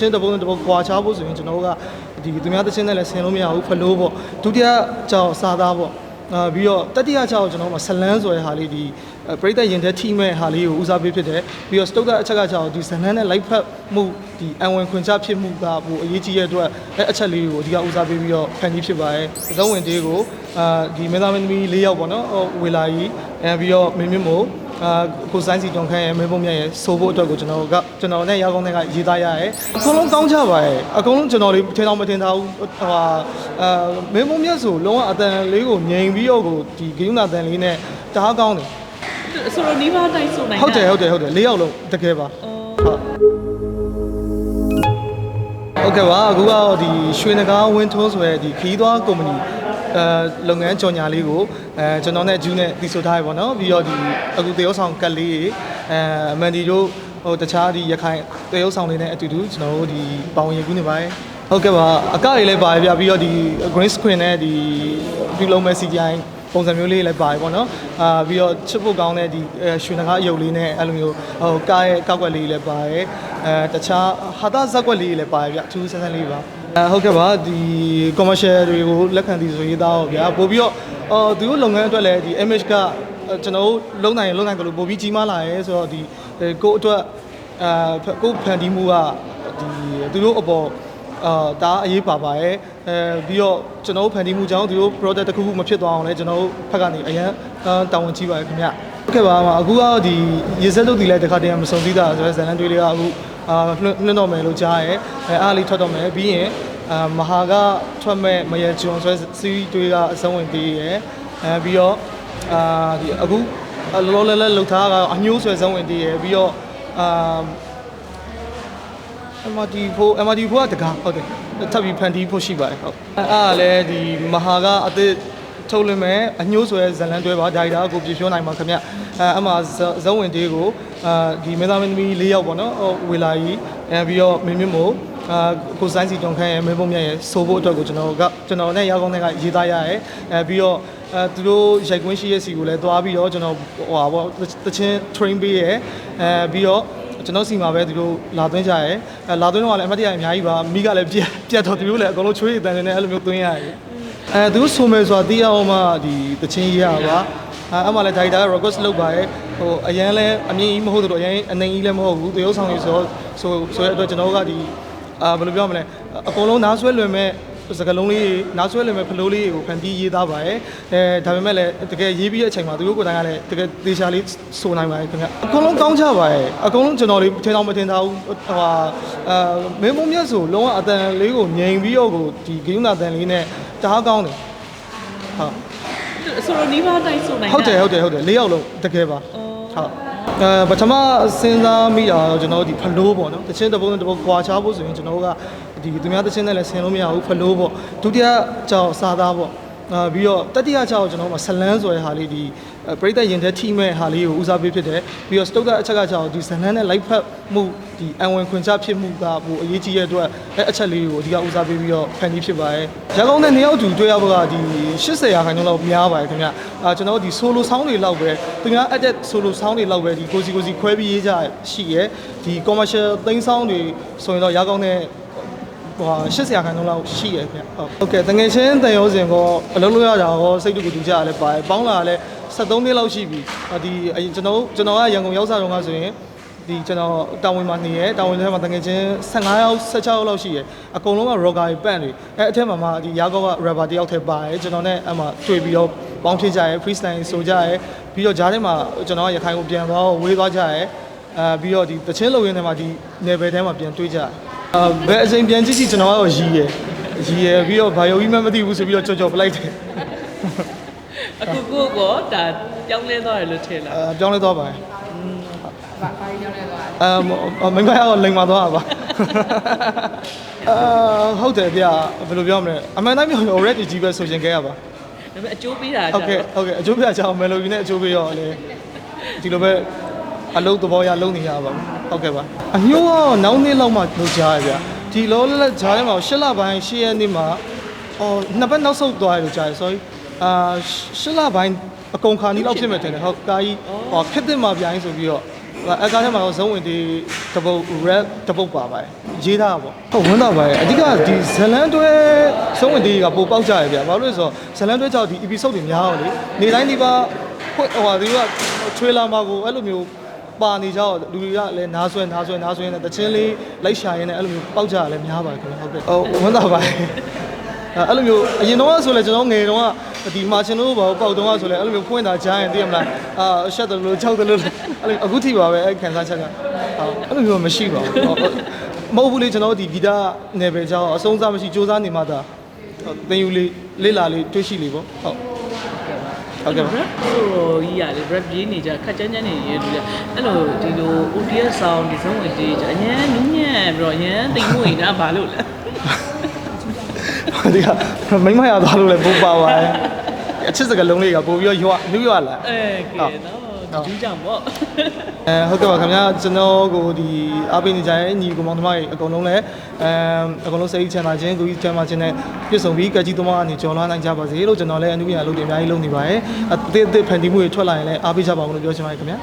ချင်းတစ်ပုံးတစ်ပုံးခွာချဖို့ဆိုရင်ကျွန်တော်တို့ကဒီသူများတစ်ချင်းနဲ့လည်းဆင်လို့မရဘူးဖလို့ပေါ့ဒုတိယကြောင်စားသားပေါ့အာပြီးတော့တတိယကြောင်ကျွန်တော်တို့မှာဆလန်းဆိုတဲ့ဟာလေးဒီအဲပရိသတ်ရင်ထဲထိမဲ့ဟာလေးကိုဦးစားပေးဖြစ်တယ်ပြီးတော့စတုတ်ကအချက်ကကြောင်ဒီဇလန်းနဲ့လိုက်ဖက်မှုဒီအံဝင်ခွင်ချဖြစ်မှုကဟိုအရေးကြီးတဲ့အတွက်အဲအချက်လေးကိုအဓိကဦးစားပေးပြီးတော့ဖန်တီးဖြစ်ပါတယ်သဇုံဝင်တေးကိုအာဒီမင်းသားမင်းသမီး၄ယောက်ပေါ့နော်ဟိုဝေလာကြီးအဲပြီးတော့မင်းမြင့်မို့ အာကိုစိုင်းစီတွန်ခန့်ရဲ့မဲပုံမြတ်ရဲ့ဆိုဖို့အတွက်ကိုကျွန်တော်ကကျွန်တော်နဲ့ရောက်ကောင်းတဲ့ကရေးသားရရဲ့အကုန်လုံးကောင်းကြပါရဲ့အကုန်လုံးကျွန်တော်လေးထင်အောင်မထင်ထားဘူးဟိုဟာအာမဲပုံမြတ်ဆိုလုံးဝအတန်လေးကိုငြိမ်ပြီးတော့ကိုဒီဂိမ်းနာတန်လေးနဲ့တအားကောင်းတယ်ဆိုတော့နီးပါးတိုင်းဆိုနိုင်ဟုတ်တယ်ဟုတ်တယ်ဟုတ်တယ်လေးယောက်လုံးတကယ်ပါဟုတ်ဟုတ်ကဲ့ပါအခုကတော့ဒီရွှေနဂါဝင်းထုံးဆိုတဲ့ဒီခီးသွားကုမ္ပဏီအဲ လုပ်ငန်းကြော်ညာလေးကိုအဲကျွန်တော်နဲ့ဂျူးနဲ့တီဆိုထားရပါတော့ပြီးတော့ဒီအခုတရုတ်ဆောင်ကတ်လေးအဲအမန်ဒီတို့ဟိုတခြားဒီရခိုင်တရုတ်ဆောင်လေးနဲ့အတူတူကျွန်တော်တို့ဒီပေါင်ရင်ကူးနေပါတယ်ဟုတ်ကဲ့ပါအကတွေလည်းပါတယ်ဗျပြီးတော့ဒီ green screen နဲ့ဒီပြုလုပ်မဲ့ CGI ပုံစံမျိုးလေးလည်းပါတယ်ပေါ့နော်အာပြီးတော့ချစ်ဖို့ကောင်းတဲ့ဒီအဲရွှေနဂါအယုတ်လေးနဲ့အဲ့လိုမျိုးဟိုကားရဲ့ကောက်ွက်လေးလည်းပါတယ်အဲတခြားဟာတာဇက်ွက်လေးလည်းပါတယ်ဗျအထူးဆန်းဆန်းလေးပါအဲ ဟုတ်ကဲ့ပါဒီ commercial တွေကိုလက်ခံသည်ဆိုရေးသားတော့ဗျာပို့ပြီးတော့အော်သူတို့လုပ်ငန်းအတွက်လည်းဒီ image ကအဲကျွန်တော်တို့လုံနိုင်ရင်လုံနိုင်တယ်လို့ပို့ပြီးကြီးမားလာရဲဆိုတော့ဒီအဲကိုယ့်အတွက်အဲကိုယ့်ဖန်တီးမှုကဒီသူတို့အပေါ်အာဒါအရေးပါပါရဲ့အဲပြီးတော့ကျွန်တော်တို့ဖန်တီးမှုကြောင့်ဒီလို product တစ်ခုခုမဖြစ်သွားအောင်လဲကျွန်တော်တို့ဘက်ကနေအရန်အာတာဝန်ကြီးပါရဲ့ခင်ဗျဟုတ်ကဲ့ပါပါအခုကတော့ဒီရေစက်လုပ်ဒီလဲတစ်ခါတည်းမစုံသီးတာဆိုတော့ဇန်လန်တွေးလေးကအခု အာလွှင့်လွှင့်တော့မယ်လို့ကြားရဲအဲအားလေးထွက်တော့မယ်ပြီးရင်အာမဟာကထွက်မဲ့မရဂျွန်ဆိုတဲ့စီးတွေးကအဆုံးဝင်သေးရဲအဲပြီးတော့အာဒီအခုလောလောလတ်လတ်လှုပ်ထားတာကအညိုးဆွဲဆုံးဝင်သေးရဲပြီးတော့အာ MRT4 MRT4 ကတကားဟုတ်တယ်ထပ်ပြီးဖန်တီးဖို့ရှိပါတယ်ဟုတ်အဲ့အားလည်းဒီမဟာကအသစ် ထုတ်လွှင့်မဲ့အညိုးဆွဲဇလန်တွဲပါဒါရိုက်တာကိုပြည့်ဖြိုးနိုင်ပါခင်ဗျအဲအမှဇုံဝင်တေးကိုအာဒီမင်းသားမင်းသမီး၄ယောက်ပေါ့နော်ဟိုဝေလာကြီးအဲပြီးတော့မင်းမြင့်မို့အာကိုစိုင်းစီတွန်ခန့်ရဲ့မဲပုံမြတ်ရဲ့ဆိုဖို့အတွက်ကိုကျွန်တော်ကကျွန်တော်နဲ့ရောက်ကောင်းတဲ့ကရေးသားရရဲ့အဲပြီးတော့အဲသူတို့ရိုက်ကွင်းရှိရဲ့စီကိုလည်းသွားပြီးတော့ကျွန်တော်ဟိုဟာပေါ့တချင်း train ပေးရဲ့အဲပြီးတော့ကျွန်တော်စီမှာပဲသူတို့လာသွင်းကြရဲအဲလာသွင်းတော့လည်းအမတ်တရအများကြီးပါမိကလည်းပြက်ပြက်တော့သူတို့လည်းအကုန်လုံးချွေးရည်တန်နေတယ်အဲ့လိုမျိုးသွင်းရရဲ အဲသူတို့ဆိုမယ်ဆိုတာသိရအောင်မှဒီတချင်းကြီးရပါအဲအမှလည်းဒါရိုက်တာက request လုပ်ပါရဲ့ဟိုအရန်လဲအမြင့်ကြီးမဟုတ်တော့အရန်အနေကြီးလည်းမဟုတ်ဘူးတရုပ်ဆောင်ကြီးဆိုဆိုဆိုရတဲ့အတွက်ကျွန်တော်တို့ကဒီအာဘယ်လိုပြောမလဲအကုန်လုံးနားဆွဲလွင်မဲ့စကလုံးလေးနားဆွဲလွင်မဲ့ဖလိုးလေးကိုဖန်တီးရေးသားပါရဲ့အဲဒါပေမဲ့လည်းတကယ်ရေးပြီးတဲ့အချိန်မှာသူတို့ကိုယ်တိုင်ကလည်းတကယ်သေချာလေးဆိုနိုင်ပါရဲ့ခင်ဗျအကုန်လုံးကောင်းကြပါရဲ့အကုန်လုံးကျွန်တော်လေးထင်အောင်မထင်ထားဘူးဟိုဟာအာမင်းမမြတ်ဆိုလုံးဝအတန်လေးကိုငြိမ်ပြီးတော့ကိုဒီဂိမ်းနာတန်လေးနဲ့ တအားကောင်းတယ်ဟုတ်ဆိုတော့နီးပါးတိုင်းဆိုနိုင်ဟုတ်တယ်ဟုတ်တယ်ဟုတ်တယ်လေးယောက်လုံးတကယ်ပါဟုတ်အဲပထမစဉ်းစားမိတာတော့ကျွန်တော်တို့ဒီဖလိုးပေါ့နော်တချင်းတစ်ပုံးတစ်ပုံးခွာချဖို့ဆိုရင်ကျွန်တော်တို့ကဒီသူများတချင်းနဲ့လည်းဆင်လို့မရဘူးဖလိုးပေါ့ဒုတိယကြောင်စားသားပေါ့အာပြီးတော့တတိယကြောင်ကျွန်တော်တို့မှာဆလန်းဆိုတဲ့ဟာလေးဒီ ပရိသတ်ရင်ထဲထိမဲ့ဟာလေးကိုဦးစားပေးဖြစ်တယ်ပြီးတော့စတုတ်ကအချက်ကကြောင်ဒီဇလန်းနဲ့လိုက်ဖက်မှုဒီအံဝင်ခွင်ချဖြစ်မှုကဟိုအရေးကြီးတဲ့အတွက်အဲအချက်လေးကိုအဓိကဦးစားပေးပြီးတော့ဖန်တီးဖြစ်ပါတယ်ရကောင်းတဲ့နေရာတူတွေ့ရဖို့ကဒီ80ရာခိုင်နှုန်းလောက်များပါတယ်ခင်ဗျအာကျွန်တော်တို့ဒီ solo sound တွေလောက်ပဲသူများ edit solo sound တွေလောက်ပဲဒီကိုစီကိုစီခွဲပြီးရေးကြရှိရဲဒီ commercial သိန်း sound တွေဆိုရင်တော့ရကောင်းတဲ့ဟို80ရာခိုင်နှုန်းလောက်ရှိရခင်ဗျဟုတ်ဟုတ်ကဲ့တငယ်ချင်းတန်ရောစင်ကအလုပ်လုပ်ရတာရောစိတ်တူကူတူကြရလဲပါတယ်ပေါင်းလာလဲ 73နှစ်လောက်ရှိပြီအာဒီအရင်ကျွန်တော်တို့ကျွန်တော်ကရန်ကုန်ရောက်စားတော့ကဆိုရင်ဒီကျွန်တော်တာဝန်မှာနေရဲတာဝန်ထဲမှာတကယ်ချင်း15ယောက်16ယောက်လောက်ရှိရဲအကုန်လုံးက rocker တွေပန့်တွေအဲအထက်မှာမှဒီရာကောက rapper တယောက်ထဲပါတယ်ကျွန်တော်နဲ့အမှတွေ့ပြီးတော့ပေါင်းဖြစ်ကြရဲ freestyle ဆိုကြရဲပြီးတော့ဂျားထဲမှာကျွန်တော်ကရခိုင်ကိုပြန်သွားဝေးသွားကြရဲအဲပြီးတော့ဒီတချင်းလုံရင်းထဲမှာဒီ level ထဲမှာပြန်တွေ့ကြအဲဘယ်အချိန်ပြန်ကြည့်ကြည့်ကျွန်တော်ကတော့ရီးရဲရီးရဲပြီးတော့ဘာယုံကြီးမှမသိဘူးဆိုပြီးတော့ကြော်ကြော်ပလိုက်တယ် အခုကိုကောဒါပြောင်းလဲသွားတယ်လို့ထင်လားအဲပြောင်းလဲသွားပါတယ်ဘာဘာကြီးကြောင်းလဲသွားအဲမိမကတော့လိန်မာသွားတာပါအာဟုတ်တယ်ဗျဘယ်လိုပြောမလဲအမှန်တိုင်းပြောရင် already ကြီးပဲဆိုရင်ခဲ့ရပါဒါပေမဲ့အကျိုးပေးတာဟုတ်ကဲ့ဟုတ်ကဲ့အကျိုးပြချောင်းမယ်လိုကြီးနဲ့အကျိုးပြရောလေဒီလိုပဲအလုံးသဘောရလုံးနေရပါဘူးဟုတ်ကဲ့ပါအညိုးကတော့နောက်နေ့လောက်မှလုပ်ကြရဗျဒီလောလလက်ဂျားထဲမှာ၈လပိုင်း၈ရက်နေ့မှာအော်နှစ်ပတ်နောက်ဆုတ်သွားရလို့ကြားရ sorry အာ၈လပိုင်းအကုန်ခါနီးလောက်ဖြစ်မယ်ထင်တယ်ဟုတ်ကာကြီးဟောဖြစ်တဲ့မှာပြိုင်းဆိုပြီးတော့အကားထဲမှာတော့ဇုံးဝင်ဒီတပုတ် rap တပုတ်ပါပါတယ်ရေးထားတာပေါ့ဟုတ်ဝန်တာပါတယ်အဓိကဒီဇလန်တွဲဇုံးဝင်ဒီကပိုပေါက်ကြရဗျာဘာလို့လဲဆိုတော့ဇလန်တွဲကြောင့်ဒီ episode တွေများတော့လေနေတိုင်းဒီပါဟိုဟိုဒီကချွေးလာမှာကိုအဲ့လိုမျိုးပါနေကြတော့လူတွေကလည်းနားဆွဲနားဆွဲနားဆွဲနေတချင်းလေးလိုက်ရှာရင်းနဲ့အဲ့လိုမျိုးပေါက်ကြရလဲများပါတယ်ခင်ဗျဟုတ်ကဲ့ဟုတ်ဝန်တာပါတယ်အဲ့အဲ့လိုမျိုးအရင်တော့ဆိုလဲကျွန်တော်ငယ်တော့က ဒီမာရှင်တို့ဘာပေါက်တော့ဆိုလဲအဲ့လိုမျိုးဖွင့်တာကြားရင်သိရမလားအာရှက်တယ်လို့ချောက်တယ်လို့အဲ့လိုအခုထိပါပဲအဲ့ခံစားချက်ကဟုတ်အဲ့လိုမျိုးမရှိပါဘူးဟုတ်မဟုတ်ဘူးလေကျွန်တော်ဒီဂီတနယ်ပယ်ကြောင်းအဆုံးစားမရှိစူးစမ်းနေမှသာသင်ယူလေးလေးလာလေးတွေ့ရှိလေးပေါ့ဟုတ်ဟုတ်ကဲ့ပါ rap ဆိုကြီးရလေ rap ရေးနေကြခက်ကြမ်းကြမ်းနေရေးလူလေအဲ့လိုဒီလို ODS sound ဒီဆုံးဝင်ဒီကြအញ្ញမ်းနူးညံ့ပြီးတော့အញ្ញမ်းတိမ်မွေ့တာဘာလို့လဲ ဒီကမိမရသွားလို့လည်းပိုးပါပါတယ်အချစ်စကလုံးလေးကပို့ပြီးတော့ရွာနူးရွာလာအဲကဲနော်ဒီကြောင့်ပေါ့အဲဟုတ်ကဲ့ပါခင်ဗျာကျွန်တော်ကိုဒီအားပေးနေကြတဲ့ညီကောင်မောင်တို့မတွေအကုန်လုံးလည်းအဲအကုန်လုံးစိတ်ချမ်းသာခြင်းကိုကြီးချမ်းသာခြင်းနဲ့ပြည့်စုံပြီးကကြီးသမားအနေကျော်လွှမ်းနိုင်ကြပါစေလို့ကျွန်တော်လည်းအနုပညာလုပ်တွေအများကြီးလုပ်နေပါတယ်အသစ်အသစ်ဖန်တီးမှုတွေထွက်လာရင်လည်းအားပေးကြပါဦးလို့ပြောချင်ပါတယ်ခင်ဗျာ